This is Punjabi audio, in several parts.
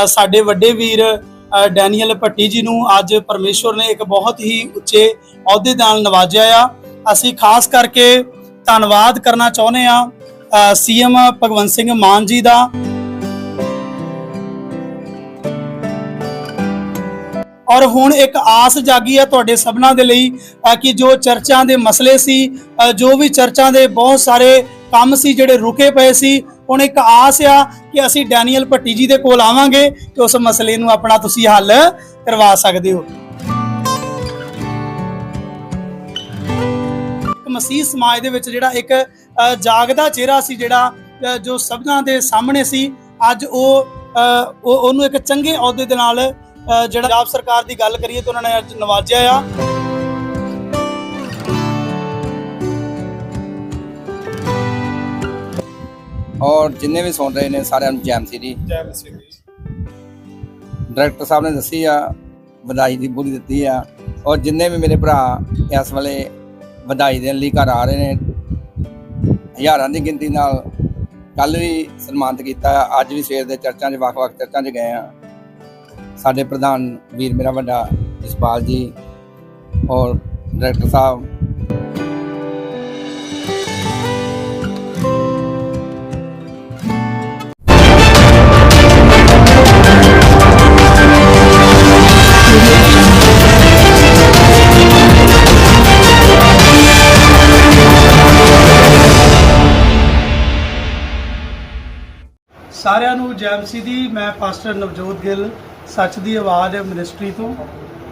ਸਾਡੇ ਵੱਡੇ ਵੀਰ ਡੈਨੀਅਲ ਭੱਟੀ ਜੀ ਨੂੰ ਅੱਜ ਪਰਮੇਸ਼ਵਰ ਨੇ ਇੱਕ ਬਹੁਤ ਹੀ ਉੱਚੇ ਅਹੁਦੇ ਨਾਲ ਨਵਾਜਿਆ ਆ। ਅਸੀਂ ਖਾਸ ਕਰਕੇ ਧੰਨਵਾਦ ਕਰਨਾ ਚਾਹੁੰਦੇ ਆ ਸੀਐਮ ਭਗਵੰਤ ਸਿੰਘ ਮਾਨ ਜੀ ਦਾ। ਔਰ ਹੁਣ ਇੱਕ ਆਸ ਜਾਗੀ ਆ ਤੁਹਾਡੇ ਸਭਨਾਂ ਦੇ ਲਈ ਕਿ ਜੋ ਚਰਚਾਂ ਦੇ ਮਸਲੇ ਸੀ ਜੋ ਵੀ ਚਰਚਾਂ ਦੇ ਬਹੁਤ ਸਾਰੇ ਕੰਮ ਸੀ ਜਿਹੜੇ ਰੁਕੇ ਪਏ ਸੀ ਹੁਣ ਇੱਕ ਆਸ ਆ ਕਿ ਅਸੀਂ ਡੈਨੀਅਲ ਭੱਟੀ ਜੀ ਦੇ ਕੋਲ ਆਵਾਂਗੇ ਕਿ ਉਸ ਮਸਲੇ ਨੂੰ ਆਪਣਾ ਤੁਸੀਂ ਹੱਲ ਕਰਵਾ ਸਕਦੇ ਹੋ। ਮਸੀਹ ਸਮਾਜ ਦੇ ਵਿੱਚ ਜਿਹੜਾ ਇੱਕ ਜਾਗਦਾ ਚਿਹਰਾ ਸੀ ਜਿਹੜਾ ਜੋ ਸਭਨਾਂ ਦੇ ਸਾਹਮਣੇ ਸੀ, ਅੱਜ ਉਹ ਉਹਨੂੰ ਇੱਕ ਚੰਗੇ ਅਹੁਦੇ ਦੇ ਨਾਲ ਜਿਹੜਾ ਆਪ ਸਰਕਾਰ ਦੀ ਗੱਲ ਕਰੀਏ ਤਾਂ ਉਹਨਾਂ ਨੇ ਅੱਜ ਨਵਾਜਿਆ ਆ। ਔਰ ਜਿੰਨੇ ਵੀ ਸੁਣ ਰਹੇ ਨੇ ਸਾਰਿਆਂ ਨੂੰ ਜੈਮ ਸਿਟੀ ਜੈ ਮਸੀਹ ਡਾਇਰੈਕਟਰ ਸਾਹਿਬ ਨੇ ਦੱਸੀ ਆ ਵਧਾਈ ਦੀ ਪੂਰੀ ਦਿੱਤੀ ਆ। ਔਰ ਜਿੰਨੇ ਵੀ ਮੇਰੇ ਭਰਾ ਇਸ ਵੇਲੇ ਵਧਾਈ ਦੇਣ ਲਈ ਘਰ ਆ ਰਹੇ ਨੇ ਹਜ਼ਾਰਾਂ ਦੀ ਗਿਣਤੀ ਨਾਲ ਕੱਲ ਵੀ ਸਨਮਾਨਿਤ ਕੀਤਾ ਅੱਜ ਵੀ ਸਵੇਰ ਦੇ ਚਰਚਾਂ 'ਚ ਵੱਖ-ਵੱਖ ਚਰਚਾਂ 'ਚ ਗਏ ਆ। ਸਾਡੇ ਪ੍ਰਧਾਨ ਵੀਰ ਮੇਰਾ ਵੱਡਾ ਜਸਪਾਲ ਜੀ ਔਰ ਡਾਇਰੈਕਟਰ ਸਾਹਿਬ ਸਾਰਿਆਂ ਨੂੰ ਜੈਮਸੀ ਦੀ ਮੈਂ ਪਾਸਟਰ ਨਵਜੋਤ ਗਿੱਲ ਸੱਚ ਦੀ ਆਵਾਜ਼ ਮਿਨਿਸਟਰੀ ਤੋਂ।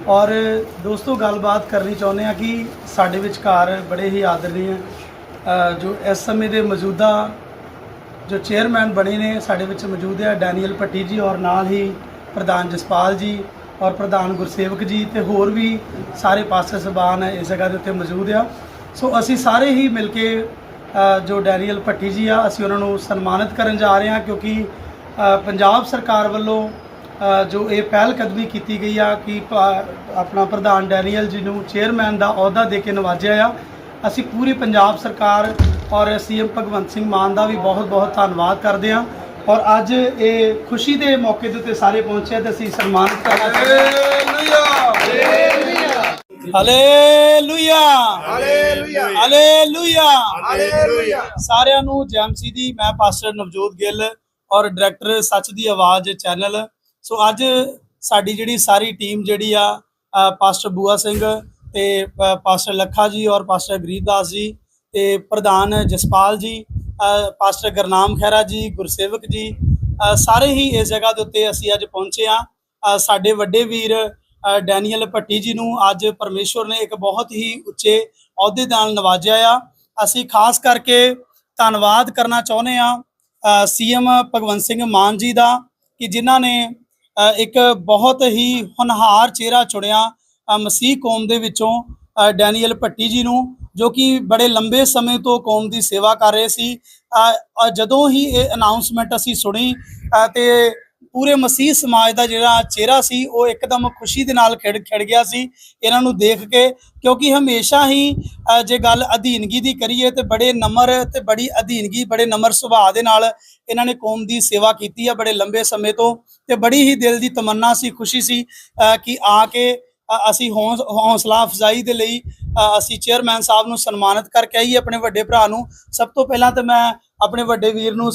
ਔਰ ਦੋਸਤੋ ਗੱਲਬਾਤ ਕਰਨੀ ਚਾਹੁੰਦੇ ਆ ਕਿ ਸਾਡੇ ਵਿਚਕਾਰ ਬੜੇ ਹੀ ਆਦਰਨੀय ਅ, ਜੋ ਇਸ ਸਮੇਂ ਦੇ ਮੌਜੂਦਾ ਜੋ ਚੇਅਰਮੈਨ ਬਣੇ ਨੇ ਸਾਡੇ ਵਿੱਚ ਮੌਜੂਦ ਹੈ ਡੈਨੀਅਲ ਭੱਟੀ ਜੀ ਔਰ ਨਾਲ ਹੀ ਪ੍ਰਧਾਨ ਜਸਪਾਲ ਜੀ ਔਰ ਪ੍ਰਧਾਨ ਗੁਰਸੇਵਕ ਜੀ ਤੇ ਹੋਰ ਵੀ ਸਾਰੇ ਪਾਸਟਰ ਸਬਾਨ ਇਸ ਜਗ੍ਹਾ ਦੇ ਉੱਤੇ ਮੌਜੂਦ ਆ। ਸੋ ਅਸੀਂ ਸਾਰੇ ਹੀ ਮਿਲ ਕੇ ਜੋ ਡੈਨੀਅਲ ਭੱਟੀ ਜੀ ਆ, ਅਸੀਂ ਉਹਨਾਂ ਨੂੰ ਸਨਮਾਨਿਤ ਕਰਨ ਜਾ ਰਹੇ ਹਾਂ ਕਿਉਂਕਿ ਪੰਜਾਬ ਸਰਕਾਰ ਵੱਲੋਂ ਜੋ ਇਹ ਪਹਿਲ ਕਦਮੀ ਕੀਤੀ ਗਈ ਆ ਕਿ ਪ- ਆਪਣਾ ਪ੍ਰਧਾਨ ਡੈਨੀਅਲ ਜੀ ਨੂੰ ਚੇਅਰਮੈਨ ਦਾ ਅਹੁਦਾ ਦੇ ਕੇ ਨਵਾਜਿਆ ਆ, ਅਸੀਂ ਪੂਰੀ ਪੰਜਾਬ ਸਰਕਾਰ ਔਰ ਸੀਐਮ ਭਗਵੰਤ ਸਿੰਘ ਮਾਨ ਦਾ ਵੀ ਬਹੁਤ-ਬਹੁਤ ਧੰਨਵਾਦ ਕਰਦੇ ਹਾਂ ਔਰ ਅੱਜ ਇਹ ਖੁਸ਼ੀ ਦੇ ਮੌਕੇ ਦੇ ਉੱਤੇ ਸਾਰੇ ਪਹੁੰਚੇ ਆ ਤੇ ਅਸੀਂ ਸਨਮਾਨਿਤ ਕਰਨਾ ਚਾਹੁੰਦੇ ਹਾਂ। ਹਾਲੇਲੂਇਆ ਹਾਲੇਲੂਇਆ ਹਾਲੇਲੂਇਆ ਹਾਲੇਲੂਇਆ ਸਾਰਿਆਂ ਨੂੰ ਜੈਮਸੀ ਦੀ ਮੈਂ ਪਾਸਟਰ ਨਵਜੋਤ ਗਿੱਲ ਔਰ ਡਾਇਰੈਕਟਰ ਸੱਚ ਦੀ ਆਵਾਜ਼ ਚੈਨਲ। ਸੋ ਅੱਜ ਸਾਡੀ ਜਿਹੜੀ ਸਾਰੀ ਟੀਮ ਜਿਹੜੀ ਆ ਪਾਸਟਰ ਬੂਆ ਸਿੰਘ ਤੇ ਪਾਸਟਰ ਲੱਖਾ ਜੀ ਔਰ ਪਾਸਟਰ ਗਰੀਬਦਾਸ ਜੀ ਤੇ ਪ੍ਰਧਾਨ ਜਸਪਾਲ ਜੀ ਪਾਸਟਰ ਗਰਨਾਮ ਖਹਿਰਾ ਜੀ ਗੁਰਸੇਵਕ ਜੀ ਸਾਰੇ ਹੀ ਇਸ ਜਗ੍ਹਾ ਦੇ ਉੱਤੇ ਅਸੀਂ ਅੱਜ ਪਹੁੰਚੇ ਆ ਸਾਡੇ ਵੱਡੇ ਵੀਰ ਡੈਨੀਅਲ ਭੱਟੀ ਜੀ ਨੂੰ ਅੱਜ ਪਰਮੇਸ਼ਵਰ ਨੇ ਇੱਕ ਬਹੁਤ ਹੀ ਉੱਚੇ ਅਹੁਦੇ ਨਾਲ ਨਵਾਜਿਆ ਆ। ਅਸੀਂ ਖਾਸ ਕਰਕੇ ਧੰਨਵਾਦ ਕਰਨਾ ਚਾਹੁੰਦੇ ਆ ਸੀਐਮ ਭਗਵੰਤ ਸਿੰਘ ਮਾਨ ਜੀ ਦਾ ਕਿ ਜਿਨ੍ਹਾਂ ਨੇ ਇੱਕ ਬਹੁਤ ਹੀ ਹੋਣਹਾਰ ਚਿਹਰਾ ਚੁਣਿਆ ਮਸੀਹ ਕੌਮ ਦੇ ਵਿੱਚੋਂ ਡੈਨੀਅਲ ਭੱਟੀ ਜੀ ਨੂੰ ਜੋ ਕਿ ਬੜੇ ਲੰਬੇ ਸਮੇਂ ਤੋਂ ਕੌਮ ਦੀ ਸੇਵਾ ਕਰ ਰਹੇ ਸੀ। ਜਦੋਂ ਹੀ ਇਹ ਅਨਾਉਂਸਮੈਂਟ ਅਸੀਂ ਸੁਣੀ ਅ, ਤੇ ਪੂਰੇ ਮਸੀਹ ਸਮਾਜ ਦਾ ਜਿਹੜਾ ਚਿਹਰਾ ਸੀ, ਉਹ ਇੱਕਦਮ ਖੁਸ਼ੀ ਦੇ ਨਾਲ ਖਿੜ ਖਿੜ ਗਿਆ ਸੀ, ਇਹਨਾਂ ਨੂੰ ਦੇਖ ਕੇ, ਕਿਉਂਕਿ ਹਮੇਸ਼ਾ ਹੀ ਜੇ ਗੱਲ ਅਧੀਨਗੀ ਦੀ ਕਰੀਏ ਤੇ ਬੜੇ ਨਮਰ ਤੇ ਬੜੀ ਅਧੀਨਗੀ, ਬੜੇ ਨਮਰ ਸੁਭਾਅ ਦੇ ਨਾਲ ਇਹਨਾਂ ਨੇ ਕੌਮ ਦੀ ਸੇਵਾ ਕੀਤੀ ਆ ਬੜੇ ਲੰਬੇ ਸਮੇਂ ਤੋਂ ਤੇ ਬੜੀ ਹੀ ਦਿਲ ਦੀ ਤਮੰਨਾ ਸੀ, ਖੁਸ਼ੀ ਸੀ ਕਿ ਆ ਕੇ ਅਸੀਂ ਹੌਂਸ- ਹੌਸਲਾ ਅਫਜ਼ਾਈ ਦੇ ਲਈ ਅਸੀਂ ਚੇਅਰਮੈਨ ਸਾਹਿਬ ਨੂੰ ਸਨਮਾਨਿਤ ਕਰਕੇ ਆਈ ਆਪਣੇ ਵੱਡੇ ਭਰਾ ਨੂੰ। ਸਭ ਤੋਂ ਪਹਿਲਾਂ ਤਾਂ ਮੈਂ ਆਪਣੇ ਵੱਡੇ ਵੀਰ ਨੂੰ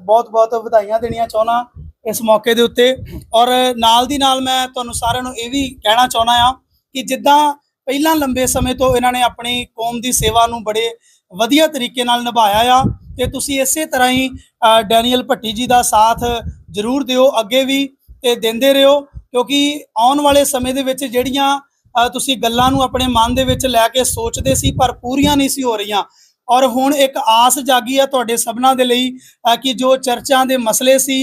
ਬਹੁਤ-ਬਹੁਤ ਵਧਾਈਆਂ ਦੇਣੀਆਂ ਚਾਹੁੰਦਾ। ਇਸ ਮੌਕੇ ਦੇ ਉੱਤੇ। ਔਰ ਨਾਲ ਦੀ ਨਾਲ ਮੈਂ ਤੁਹਾਨੂੰ ਸਾਰਿਆਂ ਨੂੰ ਇਹ ਵੀ ਕਹਿਣਾ ਚਾਹੁੰਦਾ ਆ ਕਿ ਜਿੱਦਾਂ ਪਹਿਲਾਂ ਲੰਬੇ ਸਮੇਂ ਤੋਂ ਇਹਨਾਂ ਨੇ ਆਪਣੀ ਕੌਮ ਦੀ ਸੇਵਾ ਨੂੰ ਬੜੇ ਵਧੀਆ ਤਰੀਕੇ ਨਾਲ ਨਿਭਾਇਆ ਆ, ਤੇ ਤੁਸੀਂ ਇਸੇ ਤਰ੍ਹਾਂ ਹੀ ਡੈਨੀਅਲ ਭੱਟੀ ਜੀ ਦਾ ਸਾਥ ਜ਼ਰੂਰ ਦਿਓ, ਅੱਗੇ ਵੀ ਤੇ ਦਿੰਦੇ ਰਹੋ, ਕਿਉਂਕਿ ਆਉਣ ਵਾਲੇ ਸਮੇਂ ਦੇ ਵਿੱਚ ਜਿਹੜੀਆਂ ਤੁਸੀਂ ਗੱਲਾਂ ਨੂੰ ਆਪਣੇ ਮਨ ਦੇ ਵਿੱਚ ਲੈ ਕੇ ਸੋਚਦੇ ਸੀ, ਪਰ ਪੂਰੀਆਂ ਨਹੀਂ ਸੀ ਹੋ ਰਹੀਆਂ। ਔਰ ਹੁਣ ਇੱਕ ਆਸ ਜਾਗੀ ਆ ਤੁਹਾਡੇ ਸਭਨਾਂ ਦੇ ਲਈ ਕਿ ਜੋ ਚਰਚਾਂ ਦੇ ਮਸਲੇ ਸੀ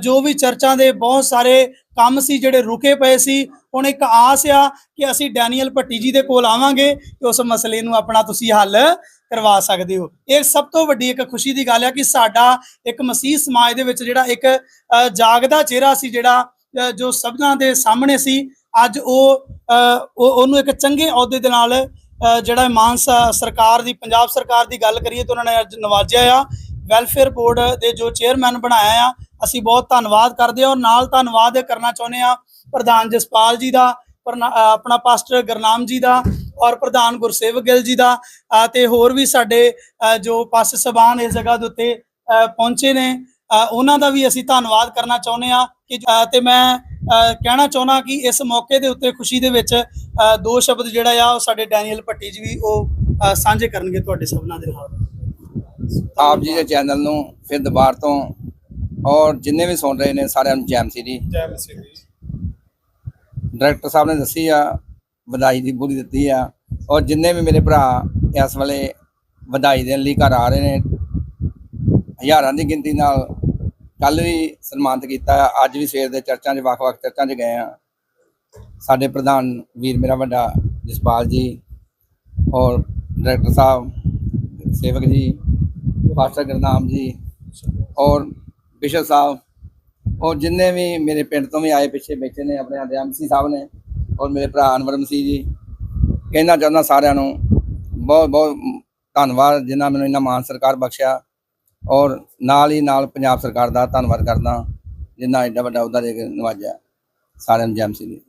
ਜੋ ਵੀ ਚਰਚਾਂ ਦੇ ਬਹੁਤ ਸਾਰੇ ਕੰਮ ਸੀ ਜਿਹੜੇ ਰੁਕੇ ਪਏ ਸੀ, ਹੁਣ ਇੱਕ ਆਸ ਆ ਕਿ ਅਸੀਂ ਡੈਨੀਅਲ ਭੱਟੀ ਜੀ ਦੇ ਕੋਲ ਆਵਾਂਗੇ ਕਿ ਉਸ ਮਸਲੇ ਨੂੰ ਆਪਣਾ ਤੁਸੀਂ ਹੱਲ ਕਰਵਾ ਸਕਦੇ ਹੋ। ਇਹ ਸਭ ਤੋਂ ਵੱਡੀ ਇੱਕ ਖੁਸ਼ੀ ਦੀ ਗੱਲ ਹੈ ਕਿ ਸਾਡਾ ਇੱਕ ਮਸੀਹ ਸਮਾਜ ਦੇ ਵਿੱਚ ਜਿਹੜਾ ਇੱਕ ਜਾਗਦਾ ਚਿਹਰਾ ਸੀ ਜਿਹੜਾ ਜੋ ਸਭਨਾਂ ਦੇ ਸਾਹਮਣੇ ਸੀ, ਅੱਜ ਉਹ, ਉਹਨੂੰ ਇੱਕ ਚੰਗੇ ਅਹੁਦੇ ਦੇ ਨਾਲ ਜਿਹੜਾ ਮਾਨ ਸ- ਸਰਕਾਰ ਦੀ ਪੰਜਾਬ ਸਰਕਾਰ ਦੀ ਗੱਲ ਕਰੀਏ ਤਾਂ ਉਹਨਾਂ ਨੇ ਅੱਜ ਨਵਾਜਿਆ ਆ। ਵੈਲਫੇਅਰ ਬੋਰਡ ਦੇ ਜੋ ਚੇਅਰਮੈਨ ਬਣਾਇਆ ਆ ਅਸੀਂ ਬਹੁਤ ਧੰਨਵਾਦ ਕਰਦੇ ਹਾਂ ਔਰ ਨਾਲ ਧੰਨਵਾਦ ਕਰਨਾ ਚਾਹੁੰਦੇ ਹਾਂ ਪ੍ਰਧਾਨ ਜਸਪਾਲ ਜੀ ਦਾ ਪ੍ਰਨਾ- ਆਪਣਾ ਪਾਸਟਰ ਗਰਨਾਮ ਜੀ ਦਾ ਔਰ ਪ੍ਰਧਾਨ ਗੁਰਸੇਵਕ ਗਿੱਲ ਜੀ ਦਾ ਅ, ਤੇ ਹੋਰ ਵੀ ਸਾਡੇ ਜੋ ਪਾਸ ਸਬਾਨ ਇਸ ਜਗ੍ਹਾ ਦੇ ਉੱਤੇ ਪਹੁੰਚੇ ਨੇ ਉਹਨਾਂ ਦਾ ਵੀ ਅਸੀਂ ਧੰਨਵਾਦ ਕਰਨਾ ਚਾਹੁੰਦੇ ਹਾਂ ਕਿ ਅ, ਤੇ ਮੈਂ ਕਹਿਣਾ ਚਾਹੁੰਦਾ ਕਿ ਇਸ ਮੌਕੇ ਦੇ ਉੱਤੇ ਖੁਸ਼ੀ ਦੇ ਵਿੱਚ ਦੋ ਸ਼ਬਦ ਜਿਹੜਾ ਆ ਉਹ ਸਾਡੇ ਡੈਨੀਅਲ ਭੱਟੀ ਜੀ ਵੀ ਉਹ ਸਾਂਝੇ ਕਰਨਗੇ ਤੁਹਾਡੇ ਸਭਨਾਂ ਦੇ ਨਾਲ। ਆਪ ਜੀ ਦੇ ਚੈਨਲ ਨੂੰ ਫਿਰ ਦੁਬਾਰ ਤੋਂ ਔਰ ਜਿੰਨੇ ਵੀ ਸੁਣ ਰਹੇ ਨੇ ਸਾਰਿਆਂ ਨੂੰ ਜੈਮ ਸੀ ਜੀ ਜੈ ਮਸੀਹ ਦੀ ਡਾਇਰੈਕਟਰ ਸਾਹਿਬ ਨੇ ਦੱਸੀ ਆ ਵਧਾਈ ਦੀ ਬੁਰੀ ਦਿੱਤੀ ਆ। ਔਰ ਜਿੰਨੇ ਵੀ ਮੇਰੇ ਭਰਾ ਇਸ ਵੇਲੇ ਵਧਾਈ ਦੇਣ ਲਈ ਘਰ ਆ ਰਹੇ ਨੇ ਹਜ਼ਾਰਾਂ ਦੀ ਗਿਣਤੀ ਨਾਲ ਕੱਲ ਵੀ ਸਨਮਾਨਿਤ ਕੀਤਾ। ਅੱਜ ਵੀ ਸਵੇਰ ਦੇ ਚਰਚਾਂ 'ਚ ਵੱਖ-ਵੱਖ ਚਰਚਾਂ 'ਚ ਗਏ ਆ। ਸਾਡੇ ਪ੍ਰਧਾਨ ਵੀਰ ਮੇਰਾ ਵੱਡਾ ਜਸਪਾਲ ਜੀ ਔਰ ਡਾਇਰੈਕਟਰ ਸਾਹਿਬ, ਸੇਵਕ ਜੀ, ਪਾਸਟਰ ਗੁਰਨਾਮ ਜੀ ਔਰ ਬਿਸ਼ਪ ਸਾਹਿਬ ਔਰ ਜਿੰਨੇ ਵੀ ਮੇਰੇ ਪਿੰਡ ਤੋਂ ਵੀ ਆਏ, ਪਿੱਛੇ ਬੈਠੇ ਨੇ ਆਪਣੇ ਆਦੇ ਐਮਸੀ ਸਾਹਿਬ ਨੇ ਔਰ ਮੇਰੇ ਭਰਾ ਅਨਵਰ ਮਸੀਹ ਜੀ, ਕਹਿਣਾ ਚਾਹੁੰਦਾ ਸਾਰਿਆਂ ਨੂੰ ਬਹੁਤ ਬਹੁਤ ਧੰਨਵਾਦ ਜਿਨ੍ਹਾਂ ਮੈਨੂੰ ਇੰਨਾ ਮਾਣ ਸਰਕਾਰ ਬਖਸ਼ਿਆ ਔਰ ਨਾਲ ਹੀ ਨਾਲ ਪੰਜਾਬ ਸਰਕਾਰ ਦਾ ਧੰਨਵਾਦ ਕਰਦਾ ਜਿਨ੍ਹਾਂ ਐਡਾ ਵੱਡਾ ਅਹੁਦਾ ਦੇ ਕੇ ਨਵਾਜਿਆ ਸਾਰਿਆਂ ਨੂੰ ਜੈਮ ਸੀ ਜੀ